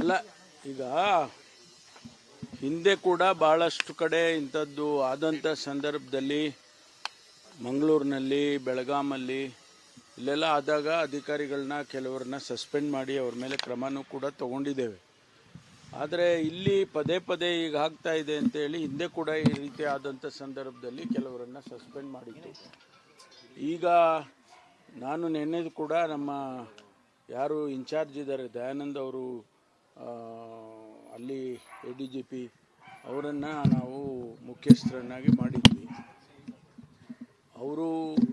ಅಲ್ಲ, ಈಗ ಹಿಂದೆ ಕೂಡ ಭಾಳಷ್ಟು ಕಡೆ ಇಂಥದ್ದು ಆದಂಥ ಸಂದರ್ಭದಲ್ಲಿ ಮಂಗಳೂರಿನಲ್ಲಿ, ಬೆಳಗಾಮಲ್ಲಿ ಇಲ್ಲೆಲ್ಲ ಆದಾಗ ಅಧಿಕಾರಿಗಳನ್ನ ಕೆಲವ್ರನ್ನ ಸಸ್ಪೆಂಡ್ ಮಾಡಿ ಅವ್ರ ಮೇಲೆ ಕ್ರಮನೂ ಕೂಡ ತಗೊಂಡಿದ್ದೇವೆ. ಆದರೆ ಇಲ್ಲಿ ಪದೇ ಪದೇ ಈಗ ಆಗ್ತಾ ಇದೆ ಅಂತೇಳಿ ಹಿಂದೆ ಕೂಡ ಈ ರೀತಿ ಆದಂಥ ಸಂದರ್ಭದಲ್ಲಿ ಕೆಲವರನ್ನ ಸಸ್ಪೆಂಡ್ ಮಾಡಿತ್ತು ಈಗ ನಾನು ನೆನ್ನೆದು ಕೂಡ ನಮ್ಮ ಯಾರು ಇನ್ಚಾರ್ಜ್ ಇದ್ದಾರೆ, ದಯಾನಂದ್ ಅವರು ಅಲ್ಲಿ ಎ ಡಿ ಜಿ ಪಿ ಅವರನ್ನು ನಾವು ಮುಖ್ಯಸ್ಥರನ್ನಾಗಿ ಮಾಡಿದ್ವಿ. ಅವರು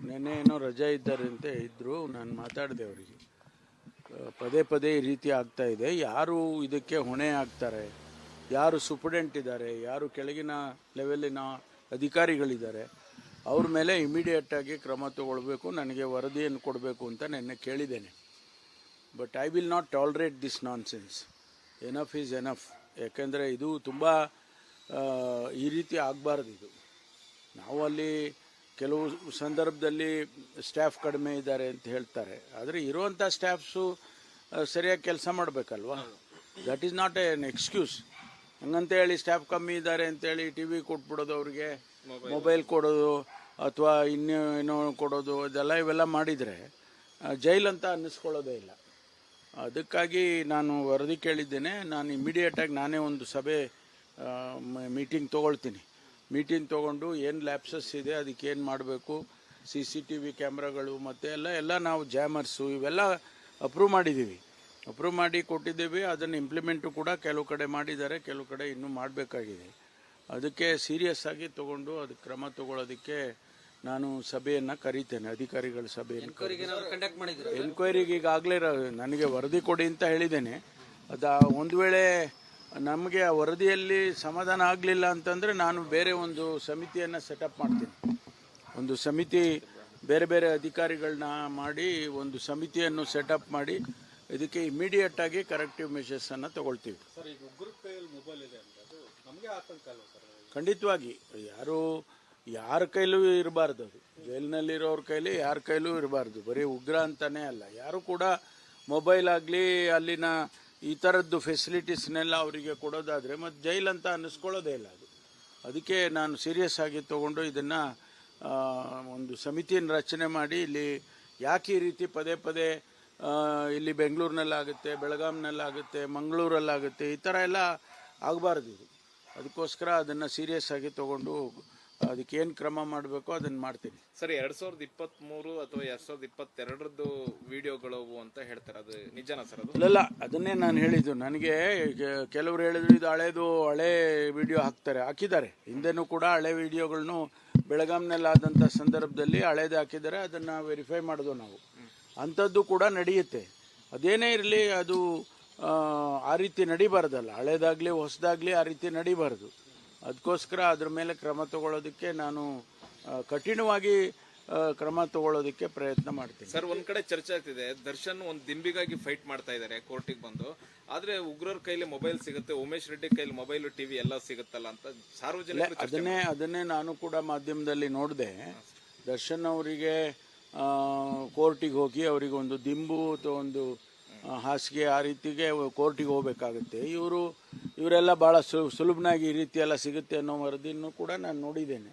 ನೆನ್ನೆ ಏನೋ ರಜಾ ಇದ್ದಾರೆ ಅಂತ ಇದ್ದರು ನಾನು ಮಾತಾಡಿದೆ ಅವರಿಗೆ. ಪದೇ ಪದೇ ಈ ರೀತಿ ಆಗ್ತಾ ಇದೆ. ಯಾರು ಇದಕ್ಕೆ ಹೊಣೆ ಆಗ್ತಾರೆ, ಯಾರು ಸುಪ್ರಿಡೆಂಟ್ ಇದ್ದಾರೆ, ಯಾರು ಕೆಳಗಿನ ಲೆವೆಲಿನ ಅಧಿಕಾರಿಗಳಿದ್ದಾರೆ, ಅವ್ರ ಮೇಲೆ ಇಮಿಡಿಯೇಟಾಗಿ ಕ್ರಮ ತಗೊಳ್ಬೇಕು, ನನಗೆ ವರದಿಯನ್ನು ಕೊಡಬೇಕು ಅಂತ ನೆನ್ನೆ ಕೇಳಿದ್ದೇನೆ. But I will not tolerate this nonsense enough is enough ಯಾಕೆಂದರೆ ಇದು ತುಂಬ ಈ ರೀತಿ ಆಗಬಾರ್ದು ಇದು. ನಾವು ಅಲ್ಲಿ ಕೆಲವು ಸಂದರ್ಭದಲ್ಲಿ ಸ್ಟಾಫ್ ಕಡಿಮೆ ಇದ್ದಾರೆ ಅಂತ ಹೇಳ್ತಾರೆ. ಆದರೆ ಇರುವಂಥ ಸ್ಟಾಫ್ಸು ಸರಿಯಾಗಿ ಕೆಲಸ ಮಾಡಬೇಕಲ್ವಾ? That is not an excuse ಹಂಗಂತ ಹೇಳಿ ಸ್ಟಾಫ್ ಕಮ್ಮಿ ಇದ್ದಾರೆ ಅಂತೇಳಿ ಟಿ ವಿ ಕೊಟ್ಬಿಡೋದು ಅವ್ರಿಗೆ ಮೊಬೈಲ್ ಕೊಡೋದು ಅಥವಾ ಇನ್ನೂ ಏನೋ ಕೊಡೋದು ಇದೆಲ್ಲ ಇವೆಲ್ಲ ಮಾಡಿದರೆ ಜೈಲ್ ಅಂತ ಅನ್ನಿಸ್ಕೊಳ್ಳೋದೇ ಇಲ್ಲ. ಅದಕ್ಕಾಗಿ ನಾನು ವರದಿ ಕೇಳಿದ್ದೇನೆ. ನಾನು ಇಮಿಡಿಯೇಟಾಗಿ ನಾನೇ ಒಂದು ಸಭೆ ಮೀಟಿಂಗ್ ತೊಗೊಳ್ತೀನಿ. ಮೀಟಿಂಗ್ ತೊಗೊಂಡು ಏನು ಲ್ಯಾಪ್ಸಸ್ ಇದೆ, ಅದಕ್ಕೆ ಏನು ಮಾಡಬೇಕು ಸಿ ಸಿ ಟಿ ವಿ ಕ್ಯಾಮ್ರಾಗಳು ಮತ್ತು ಎಲ್ಲ ಎಲ್ಲ ನಾವು ಜಾಮರ್ಸು ಇವೆಲ್ಲ ಅಪ್ರೂವ್ ಮಾಡಿದ್ದೀವಿ. ಅಪ್ರೂವ್ ಮಾಡಿ ಕೊಟ್ಟಿದ್ದೀವಿ. ಅದನ್ನು ಇಂಪ್ಲಿಮೆಂಟು ಕೂಡ ಕೆಲವು ಕಡೆ ಮಾಡಿದ್ದಾರೆ. ಕೆಲವು ಕಡೆ ಇನ್ನೂ ಮಾಡಬೇಕಾಗಿದೆ. ಅದಕ್ಕೆ ಸೀರಿಯಸ್ ಆಗಿ ತಗೊಂಡು ಅದಕ್ಕೆ ಕ್ರಮ ತಗೊಳ್ಳೋದಕ್ಕೆ ನಾನು ಸಭೆಯನ್ನು ಕರೀತೇನೆ ಅಧಿಕಾರಿಗಳ ಸಭೆಯನ್ನು ಕಂಡಕ್ಟ್ ಮಾಡಿದ್ರು? ಎನ್ಕ್ವೈರಿಗೆ ಈಗಾಗಲೇ ನನಗೆ ವರದಿ ಕೊಡಿ ಅಂತ ಹೇಳಿದ್ದೇನೆ. ಅದು ಒಂದು ವೇಳೆ ನಮಗೆ ಆ ವರದಿಯಲ್ಲಿ ಸಮಾಧಾನ ಆಗಲಿಲ್ಲ ಅಂತಂದರೆ ನಾನು ಬೇರೆ ಒಂದು ಸಮಿತಿಯನ್ನು ಸೆಟಪ್ ಮಾಡ್ತೀನಿ. ಒಂದು ಸಮಿತಿ ಬೇರೆ ಬೇರೆ ಅಧಿಕಾರಿಗಳನ್ನ ಮಾಡಿ ಒಂದು ಸಮಿತಿಯನ್ನು ಸೆಟಪ್ ಮಾಡಿ ಇದಕ್ಕೆ ಇಮಿಡಿಯೇಟ್ ಆಗಿ ಕರೆಕ್ಟಿವ್ ಮೆಷರ್ಸನ್ನು ತಗೊಳ್ತೀವಿ. ಸರ್ ಈಗ ಉಗ್ರ ಕೈಯಲ್ಲಿ ಮೊಬೈಲ್ ಇದೆ ಅಂದ್ರೆ ಅದು ನಮಗೆ ಆತಂಕ ಅಲ್ವಾ ಸರ್? ಖಂಡಿತವಾಗಿ. ಯಾರು ಯಾರ ಕೈಲೂ ಇರಬಾರ್ದು ಅದು. ಜೈಲಿನಲ್ಲಿರೋರ ಕೈಲಿ ಯಾರ ಕೈಲೂ ಇರಬಾರ್ದು. ಬರೀ ಉಗ್ರ ಅಂತಾನೆ ಅಲ್ಲ. ಯಾರು ಕೂಡ ಮೊಬೈಲ್ ಆಗಲಿ, ಅಲ್ಲಿನ ಈ ಥರದ್ದು ಫೆಸಿಲಿಟೀಸ್ನೆಲ್ಲ ಅವರಿಗೆ ಕೊಡೋದಾದರೆ ಮತ್ತು ಜೈಲ್ ಅಂತ ಅನ್ನಿಸ್ಕೊಳ್ಳೋದೇ ಇಲ್ಲ ಅದು. ಅದಕ್ಕೆ ನಾನು ಸೀರಿಯಸ್ ಆಗಿ ತೊಗೊಂಡು ಇದನ್ನು ಒಂದು ಸಮಿತಿಯನ್ನು ರಚನೆ ಮಾಡಿ ಇಲ್ಲಿ ಯಾಕೆ ಈ ರೀತಿ ಪದೇ ಪದೇ ಇಲ್ಲಿ ಬೆಂಗಳೂರಿನಲ್ಲಾಗುತ್ತೆ, ಬೆಳಗಾಂನಲ್ಲಾಗುತ್ತೆ, ಮಂಗಳೂರಲ್ಲಾಗುತ್ತೆ, ಈ ಥರ ಎಲ್ಲ ಆಗಬಾರ್ದು ಅದಕ್ಕೋಸ್ಕರ ಅದನ್ನು ಸೀರಿಯಸ್ ಆಗಿ ತಗೊಂಡು ಅದಕ್ಕೆ ಏನು ಕ್ರಮ ಮಾಡಬೇಕು ಅದನ್ನು ಮಾಡ್ತೀನಿ. ಸರ್ ಎರಡ್ ಸಾವಿರದ ಇಪ್ಪತ್ತ್ ಮೂರು ಅಥವಾ ಎರಡ್ ಸಾವಿರದ ಇಪ್ಪತ್ತೆರಡರದ್ದು ವಿಡಿಯೋಗಳು ಅಂತ ಹೇಳ್ತಾರೆ. ಅದು ನಿಜನಾ ಸರ್ ಅದು? ಇಲ್ಲ ಅದನ್ನೇ ನಾನು ಹೇಳಿದ್ದು. ನನಗೆ ಕೆಲವರು ಹೇಳಿದ್ರು ಇದು ಹಳೇದು ಹಳೆ ವಿಡಿಯೋ ಹಾಕ್ತಾರೆ ಹಾಕಿದ್ದಾರೆ. ಹಿಂದೆನೂ ಕೂಡ ಹಳೆ ವಿಡಿಯೋಗಳನ್ನು ಬೆಳಗಾಂನಲ್ಲಿ ಆದಂಥ ಸಂದರ್ಭದಲ್ಲಿ ಹಳೇದು ಹಾಕಿದ್ದಾರೆ. ಅದನ್ನು ವೆರಿಫೈ ಮಾಡೋದು ನಾವು. ಅಂಥದ್ದು ಕೂಡ ನಡೆಯುತ್ತೆ. ಅದೇನೇ ಇರಲಿ ಅದು ಆ ರೀತಿ ನಡಿಬಾರ್ದಲ್ಲ. ಹಳೇದಾಗಲಿ ಹೊಸದಾಗಲಿ ಆ ರೀತಿ ನಡಿಬಾರ್ದು. ಅದಕ್ಕೋಸ್ಕರ ಅದ್ರ ಮೇಲೆ ಕ್ರಮ ತಗೊಳ್ಳೋದಕ್ಕೆ ನಾನು ಕಠಿಣವಾಗಿ ಕ್ರಮ ತಗೊಳ್ಳೋದಕ್ಕೆ ಪ್ರಯತ್ನ ಮಾಡ್ತೀನಿ. ಸರ್ ಒಂದ್ ಕಡೆ ಚರ್ಚೆ ಆಗ್ತಿದೆ. ದರ್ಶನ್ ಒಂದ್ ದಿಂಬಿಗಾಗಿ ಫೈಟ್ ಮಾಡ್ತಾ ಇದ್ದಾರೆ ಕೋರ್ಟಿಗೆ ಬಂದು. ಆದ್ರೆ ಉಗ್ರರ ಕೈಲಿ ಮೊಬೈಲ್ ಸಿಗುತ್ತೆ ಉಮೇಶ್ ರೆಡ್ಡಿ ಕೈಲಿ ಮೊಬೈಲ್ ಟಿವಿ ಎಲ್ಲ ಸಿಗುತ್ತಲ್ಲ ಅಂತ ಸಾರ್ವಜನಿಕ ಅದನ್ನೇ ಅದನ್ನೇ ನಾನು ಕೂಡ ಮಾಧ್ಯಮದಲ್ಲಿ ನೋಡಿದೆ. ದರ್ಶನ್ ಅವರಿಗೆ ಕೋರ್ಟಿಗೆ ಹೋಗಿ ಅವರಿಗೆ ಒಂದು ದಿಂಬು ಅಥವಾ ಒಂದು ಹಾಸಿಗೆ ಆ ರೀತಿಗೆ ಕೋರ್ಟಿಗೆ ಹೋಗಬೇಕಾಗುತ್ತೆ. ಇವರು ಇವರೆಲ್ಲ ಭಾಳ ಸು ಸುಲಭನಾಗಿ ಈ ರೀತಿ ಎಲ್ಲ ಸಿಗುತ್ತೆ ಅನ್ನೋ ವರದಿಯನ್ನು ಕೂಡ ನಾನು ನೋಡಿದ್ದೇನೆ.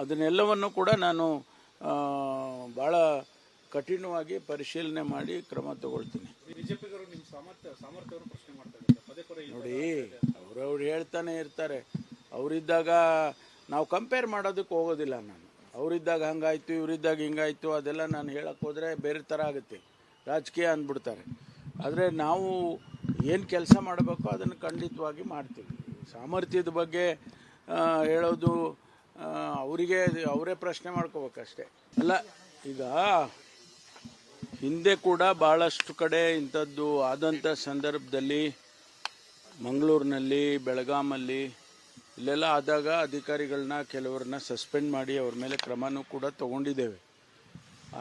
ಅದನ್ನೆಲ್ಲವನ್ನು ಕೂಡ ನಾನು ಭಾಳ ಕಠಿಣವಾಗಿ ಪರಿಶೀಲನೆ ಮಾಡಿ ಕ್ರಮ ತಗೊಳ್ತೀನಿ. ನೋಡಿ ಅವ್ರವ್ರು ಹೇಳ್ತಾನೆ ಇರ್ತಾರೆ. ಅವರಿದ್ದಾಗ ನಾವು ಕಂಪೇರ್ ಮಾಡೋದಕ್ಕೆ ಹೋಗೋದಿಲ್ಲ ನಾನು. ಅವರಿದ್ದಾಗ ಹಂಗಾಯ್ತು ಇವರಿದ್ದಾಗ ಹಿಂಗಾಯ್ತು ಅದೆಲ್ಲ ನಾನು ಹೇಳಕ್ಕೆ ಹೋದರೆ ಬೇರೆ ಥರ ಆಗುತ್ತೆ. ರಾಜಕೀಯ ಅಂದ್ಬಿಡ್ತಾರೆ. ಆದರೆ ನಾವು ಏನು ಕೆಲಸ ಮಾಡಬೇಕೋ ಅದನ್ನು ಖಂಡಿತವಾಗಿ ಮಾಡ್ತೀವಿ. ಸಾಮರ್ಥ್ಯದ ಬಗ್ಗೆ ಹೇಳೋದು ಅವರಿಗೆ ಅವರೇ ಪ್ರಶ್ನೆ ಮಾಡ್ಕೋಬೇಕಷ್ಟೇ. ಅಲ್ಲ, ಈಗ ಹಿಂದೆ ಕೂಡ ಭಾಳಷ್ಟು ಕಡೆ ಇಂಥದ್ದು ಆದಂಥ ಸಂದರ್ಭದಲ್ಲಿ ಮಂಗಳೂರಿನಲ್ಲಿ, ಬೆಳಗಾಮಲ್ಲಿ, ಇಲ್ಲೆಲ್ಲ ಆದಾಗ ಅಧಿಕಾರಿಗಳನ್ನ ಕೆಲವ್ರನ್ನ ಸಸ್ಪೆಂಡ್ ಮಾಡಿ ಅವ್ರ ಮೇಲೆ ಕ್ರಮನೂ ಕೂಡ ತಗೊಂಡಿದ್ದೇವೆ.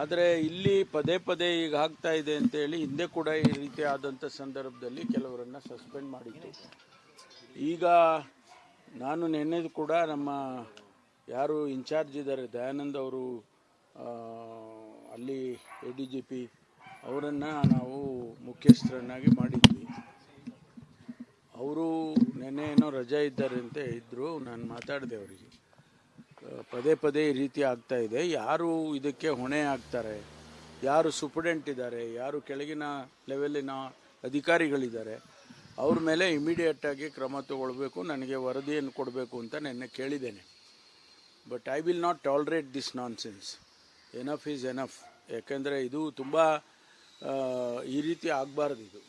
ಆದರೆ ಇಲ್ಲಿ ಪದೇ ಪದೇ ಈಗ ಆಗ್ತಾ ಇದೆ ಅಂತೇಳಿ ಹಿಂದೆ ಕೂಡ ಈ ರೀತಿ ಆದಂಥ ಸಂದರ್ಭದಲ್ಲಿ ಕೆಲವರನ್ನ ಸಸ್ಪೆಂಡ್ ಮಾಡಿತ್ತು. ಈಗ ನಾನು ನೆನ್ನೆದು ಕೂಡ ನಮ್ಮ ಯಾರು ಇನ್ಚಾರ್ಜ್ ಇದ್ದಾರೆ, ದಯಾನಂದ್ ಅವರು ಅಲ್ಲಿ ಎ ಡಿ ಜಿ ಪಿ ಅವರನ್ನು ನಾವು ಮುಖ್ಯಸ್ಥರನ್ನಾಗಿ ಮಾಡಿದ್ವಿ. ಅವರು ನೆನ್ನೆ ಏನೋ ರಜೆ ಇದ್ದಾರೆ ಅಂತ ಇದ್ದರು ನಾನು ಮಾತಾಡಿದೆ ಅವರಿಗೆ. ಪದೇ ಪದೇ ಈ ರೀತಿ ಆಗ್ತಾ ಇದೆ. ಯಾರು ಇದಕ್ಕೆ ಹೊಣೆ ಆಗ್ತಾರೆ? ಯಾರು ಸುಪ್ರಿಡೆಂಟ್ ಇದ್ದಾರೆ? ಯಾರು ಕೆಳಗಿನ ಲೆವೆಲಿನ ಅಧಿಕಾರಿಗಳಿದ್ದಾರೆ? ಅವ್ರ ಮೇಲೆ ಇಮಿಡಿಯೇಟಾಗಿ ಕ್ರಮ ತಗೊಳ್ಬೇಕು, ನನಗೆ ವರದಿಯನ್ನು ಕೊಡಬೇಕು ಅಂತ ನಿನ್ನೆ ಕೇಳಿದ್ದೇನೆ. But I will not tolerate this nonsense enough is enough ಯಾಕೆಂದರೆ ಇದು ತುಂಬ ಈ ರೀತಿ ಆಗಬಾರ್ದು ಇದು.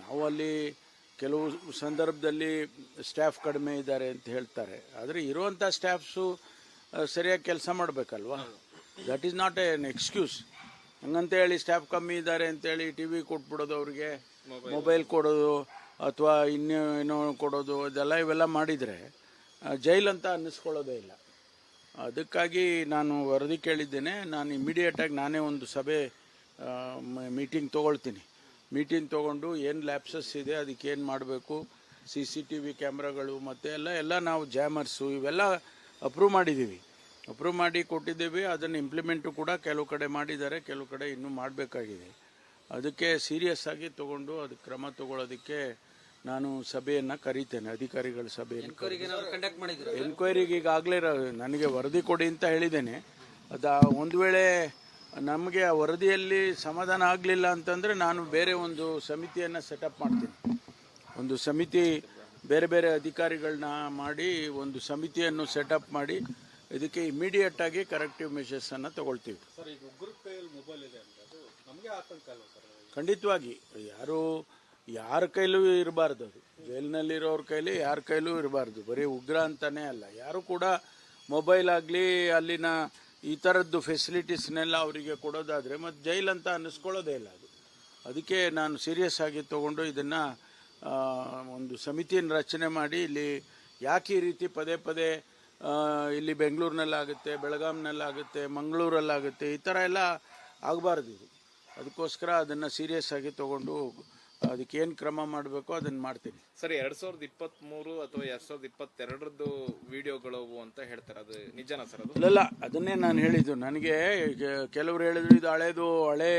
ನಾವು ಅಲ್ಲಿ ಕೆಲವು ಸಂದರ್ಭದಲ್ಲಿ ಸ್ಟಾಫ್ ಕಡಿಮೆ ಇದ್ದಾರೆ ಅಂತ ಹೇಳ್ತಾರೆ. ಆದರೆ ಇರುವಂಥ ಸ್ಟಾಫ್ಸು ಸರಿಯಾಗಿ ಕೆಲಸ ಮಾಡಬೇಕಲ್ವಾ? That is not an excuse ಹಂಗಂತ ಹೇಳಿ ಸ್ಟಾಫ್ ಕಮ್ಮಿ ಇದ್ದಾರೆ ಅಂತೇಳಿ ಟಿ ವಿ ಕೊಟ್ಬಿಡೋದು ಅವ್ರಿಗೆ ಮೊಬೈಲ್ ಕೊಡೋದು ಅಥವಾ ಇನ್ನೂ ಏನೋ ಕೊಡೋದು ಇದೆಲ್ಲ ಇವೆಲ್ಲ ಮಾಡಿದರೆ ಜೈಲಂತ ಅನ್ನಿಸ್ಕೊಳ್ಳೋದೇ ಇಲ್ಲ. ಅದಕ್ಕಾಗಿ ನಾನು ವರದಿ ಕೇಳಿದ್ದೇನೆ. ನಾನು ಇಮಿಡಿಯೇಟಾಗಿ ನಾನೇ ಒಂದು ಸಭೆ ಮೀಟಿಂಗ್ ತೊಗೊಳ್ತೀನಿ. ಮೀಟಿಂಗ್ ತೊಗೊಂಡು ಏನು ಲ್ಯಾಪ್ಸಸ್ ಇದೆ ಅದಕ್ಕೆ ಏನು ಮಾಡಬೇಕು ಸಿ ಸಿ ಟಿ ವಿ ಕ್ಯಾಮ್ರಾಗಳು ಮತ್ತು ಎಲ್ಲ ಎಲ್ಲ ನಾವು ಜ್ಯಾಮರ್ಸು ಇವೆಲ್ಲ ಅಪ್ರೂವ್ ಮಾಡಿದ್ದೀವಿ ಅಪ್ರೂವ್ ಮಾಡಿ ಕೊಟ್ಟಿದ್ದೀವಿ ಅದನ್ನು ಇಂಪ್ಲಿಮೆಂಟು ಕೂಡ ಕೆಲವು ಕಡೆ ಮಾಡಿದ್ದಾರೆ ಕೆಲವು ಕಡೆ ಇನ್ನೂ ಮಾಡಬೇಕಾಗಿದೆ. ಅದಕ್ಕೆ ಸೀರಿಯಸ್ ಆಗಿ ತಗೊಂಡು ಅದಕ್ಕೆ ಕ್ರಮ ತಗೊಳ್ಳೋದಕ್ಕೆ ನಾನು ಸಭೆಯನ್ನು ಕರೀತೇನೆ ಅಧಿಕಾರಿಗಳ ಸಭೆಯನ್ನು ಎನ್ಕ್ವೈರಿಗೆ ಈಗಾಗಲೇ ನನಗೆ ವರದಿ ಕೊಡಿ ಅಂತ ಹೇಳಿದ್ದೇನೆ. ಅದು ಒಂದು ವೇಳೆ ನಮಗೆ ಆ ವರದಿಯಲ್ಲಿ ಸಮಾಧಾನ ಆಗಲಿಲ್ಲ ಅಂತಂದರೆ ನಾನು ಬೇರೆ ಒಂದು ಸಮಿತಿಯನ್ನು ಸೆಟಪ್ ಮಾಡ್ತೀನಿ. ಒಂದು ಸಮಿತಿ ಬೇರೆ ಬೇರೆ ಅಧಿಕಾರಿಗಳನ್ನ ಮಾಡಿ ಒಂದು ಸಮಿತಿಯನ್ನು ಸೆಟಪ್ ಮಾಡಿ ಇದಕ್ಕೆ ಇಮಿಡಿಯೇಟ್ ಆಗಿ ಕರೆಕ್ಟಿವ್ ಮೆಷರ್ಸನ್ನು ತಗೊಳ್ತೀವಿ. ಖಂಡಿತವಾಗಿ. ಯಾರು ಯಾರ ಕೈಲೂ ಇರಬಾರ್ದು ಅದು. ಜೈಲಿನಲ್ಲಿರೋರ ಕೈಲಿ ಯಾರ ಕೈಲೂ ಇರಬಾರ್ದು. ಬರೀ ಉಗ್ರ ಅಂತಲೇ ಅಲ್ಲ. ಯಾರು ಕೂಡ ಮೊಬೈಲ್ ಆಗಲಿ ಅಲ್ಲಿನ ಈ ಥರದ್ದು ಫೆಸಿಲಿಟೀಸ್ನೆಲ್ಲ ಅವರಿಗೆ ಕೊಡೋದಾದರೆ ಮತ್ತು ಜೈಲ್ ಅಂತ ಅನ್ನಿಸ್ಕೊಳ್ಳೋದೇ ಇಲ್ಲ ಅದು. ಅದಕ್ಕೆ ನಾನು ಸೀರಿಯಸ್ ಆಗಿ ತೊಗೊಂಡು ಇದನ್ನು ಒಂದು ಸಮಿತಿಯನ್ನು ರಚನೆ ಮಾಡಿ ಇಲ್ಲಿ ಯಾಕೆ ಈ ರೀತಿ ಪದೇ ಪದೇ ಇಲ್ಲಿ ಬೆಂಗಳೂರಿನಲ್ಲಾಗುತ್ತೆ, ಬೆಳಗಾಂನಲ್ಲಾಗುತ್ತೆ, ಮಂಗಳೂರಲ್ಲಾಗುತ್ತೆ ಈ ಥರ ಎಲ್ಲ ಆಗಬಾರ್ದು ಇದು ಅದಕ್ಕೋಸ್ಕರ ಅದನ್ನು ಸೀರಿಯಸ್ ಆಗಿ ತೊಗೊಂಡು ಅದಕ್ಕೆ ಏನು ಕ್ರಮ ಮಾಡಬೇಕು ಅದನ್ನು ಮಾಡ್ತೀನಿ. ಸರ್ ಎರಡ್ ಸಾವಿರದ ಇಪ್ಪತ್ತ್ ಮೂರು ಅಥವಾ ಎರಡ್ ಸಾವಿರದ ಇಪ್ಪತ್ತೆರಡರದ್ದು ವಿಡಿಯೋಗಳು ಅಂತ ಹೇಳ್ತಾರೆ. ಅದು ನಿಜನಾ ಸರ್ ಅದು? ಅಲ್ಲಲ್ಲ ಅದನ್ನೇ ನಾನು ಹೇಳಿದ್ದು. ನನಗೆ ಕೆಲವರು ಹೇಳಿದ್ರು ಇದು ಹಳೇದು ಹಳೆ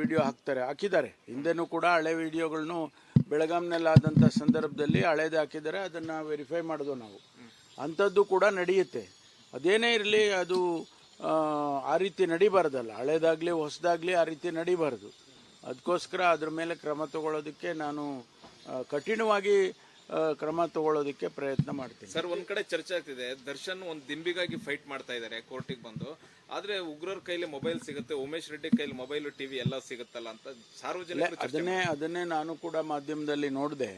ವಿಡಿಯೋ ಹಾಕ್ತಾರೆ ಹಾಕಿದ್ದಾರೆ. ಹಿಂದೆನೂ ಕೂಡ ಹಳೆ ವಿಡಿಯೋಗಳನ್ನು ಬೆಳಗಾಂನಲ್ಲಾದಂಥ ಸಂದರ್ಭದಲ್ಲಿ ಹಳೇದು ಹಾಕಿದ್ದಾರೆ ಅದನ್ನು ವೆರಿಫೈ ಮಾಡೋದು ನಾವು. ಅಂಥದ್ದು ಕೂಡ ನಡೆಯುತ್ತೆ. ಅದೇನೇ ಇರಲಿ ಅದು ಆ ರೀತಿ ನಡಿಬಾರ್ದಲ್ಲ. ಹಳೇದಾಗಲಿ ಹೊಸದಾಗಲಿ ಆ ರೀತಿ ನಡಿಬಾರ್ದು. ಅದಕ್ಕೋಸ್ಕರ ಅದ್ರ ಮೇಲೆ ಕ್ರಮ ತಗೊಳ್ಳೋದಕ್ಕೆ ನಾನು ಕಠಿಣವಾಗಿ ಕ್ರಮ ತಗೊಳ್ಳೋದಕ್ಕೆ ಪ್ರಯತ್ನ ಮಾಡ್ತೀನಿ. ಸರ್ ಒಂದ್ ಕಡೆ ಚರ್ಚೆ ಆಗ್ತಿದೆ. ದರ್ಶನ್ ಒಂದು ದಿಂಬಿಗಾಗಿ ಫೈಟ್ ಮಾಡ್ತಾ ಇದ್ದಾರೆ ಕೋರ್ಟಿಗೆ ಬಂದು. ಆದ್ರೆ ಉಗ್ರರ ಕೈಲಿ ಮೊಬೈಲ್ ಸಿಗುತ್ತೆ ಉಮೇಶ್ ರೆಡ್ಡಿ ಕೈಲಿ ಮೊಬೈಲ್ ಟಿವಿ ಎಲ್ಲ ಸಿಗುತ್ತಲ್ಲ ಅಂತ ಸಾರ್ವಜನಿಕ ಅದನ್ನೇ ಅದನ್ನೇ ನಾನು ಕೂಡ ಮಾಧ್ಯಮದಲ್ಲಿ ನೋಡಿದೆ.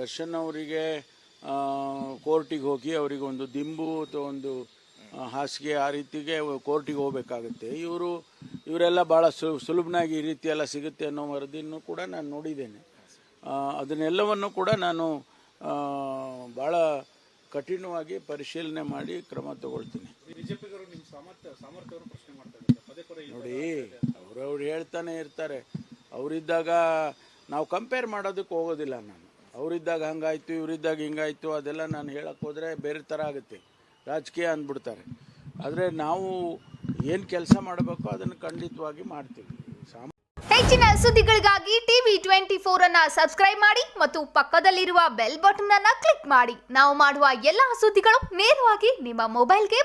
ದರ್ಶನ್ ಅವರಿಗೆ ಕೋರ್ಟಿಗೆ ಹೋಗಿ ಅವರಿಗೆ ಒಂದು ದಿಂಬು ಅಥವಾ ಒಂದು ಹಾಸಿಗೆ ಆ ರೀತಿಗೆ ಕೋರ್ಟಿಗೆ ಹೋಗಬೇಕಾಗುತ್ತೆ. ಇವರು ಇವರೆಲ್ಲ ಭಾಳ ಸುಲಭನಾಗಿ ಈ ರೀತಿ ಎಲ್ಲ ಸಿಗುತ್ತೆ ಅನ್ನೋ ವರದಿಯನ್ನು ಕೂಡ ನಾನು ನೋಡಿದ್ದೇನೆ. ಅದನ್ನೆಲ್ಲವನ್ನು ಕೂಡ ನಾನು ಭಾಳ ಕಠಿಣವಾಗಿ ಪರಿಶೀಲನೆ ಮಾಡಿ ಕ್ರಮ ತಗೊಳ್ತೀನಿ. ನೋಡಿ ಅವ್ರವ್ರು ಹೇಳ್ತಾನೆ ಇರ್ತಾರೆ. ಅವರಿದ್ದಾಗ ನಾವು ಕಂಪೇರ್ ಮಾಡೋದಕ್ಕೆ ಹೋಗೋದಿಲ್ಲ ನಾನು. ಅವರಿದ್ದಾಗ ಹಂಗಾಯ್ತು ಇವರಿದ್ದಾಗ ಹಿಂಗಾಯ್ತು ಅದೆಲ್ಲ ನಾನು ಹೇಳಕ್ಕೆ ಹೋದರೆ ಬೇರೆ ಥರ ಆಗುತ್ತೆ. ರಾಜಕೀಯ ಅಂದ್ಬಿಡ್ತಾರೆ. ಆದರೆ ನಾವು ಏನು ಕೆಲಸ ಮಾಡಬೇಕು ಅದನ್ನು ಖಂಡಿತವಾಗಿ ಮಾಡ್ತೀವಿ. ಹೆಚ್ಚಿನ ಸುದ್ದಿಗಳಿಗಾಗಿ ಟಿವಿ ಟ್ವೆಂಟಿ ಫೋರ್ ಅನ್ನ ಸಬ್ಸ್ಕ್ರೈಬ್ ಮಾಡಿ ಮತ್ತು ಪಕ್ಕದಲ್ಲಿರುವ ಬೆಲ್ ಬಟನ್ ಅನ್ನ ಕ್ಲಿಕ್ ಮಾಡಿ. ನಾವು ಮಾಡುವ ಎಲ್ಲಾ ಸುದ್ದಿಗಳು ನೇರವಾಗಿ ನಿಮ್ಮ ಮೊಬೈಲ್ಗೆ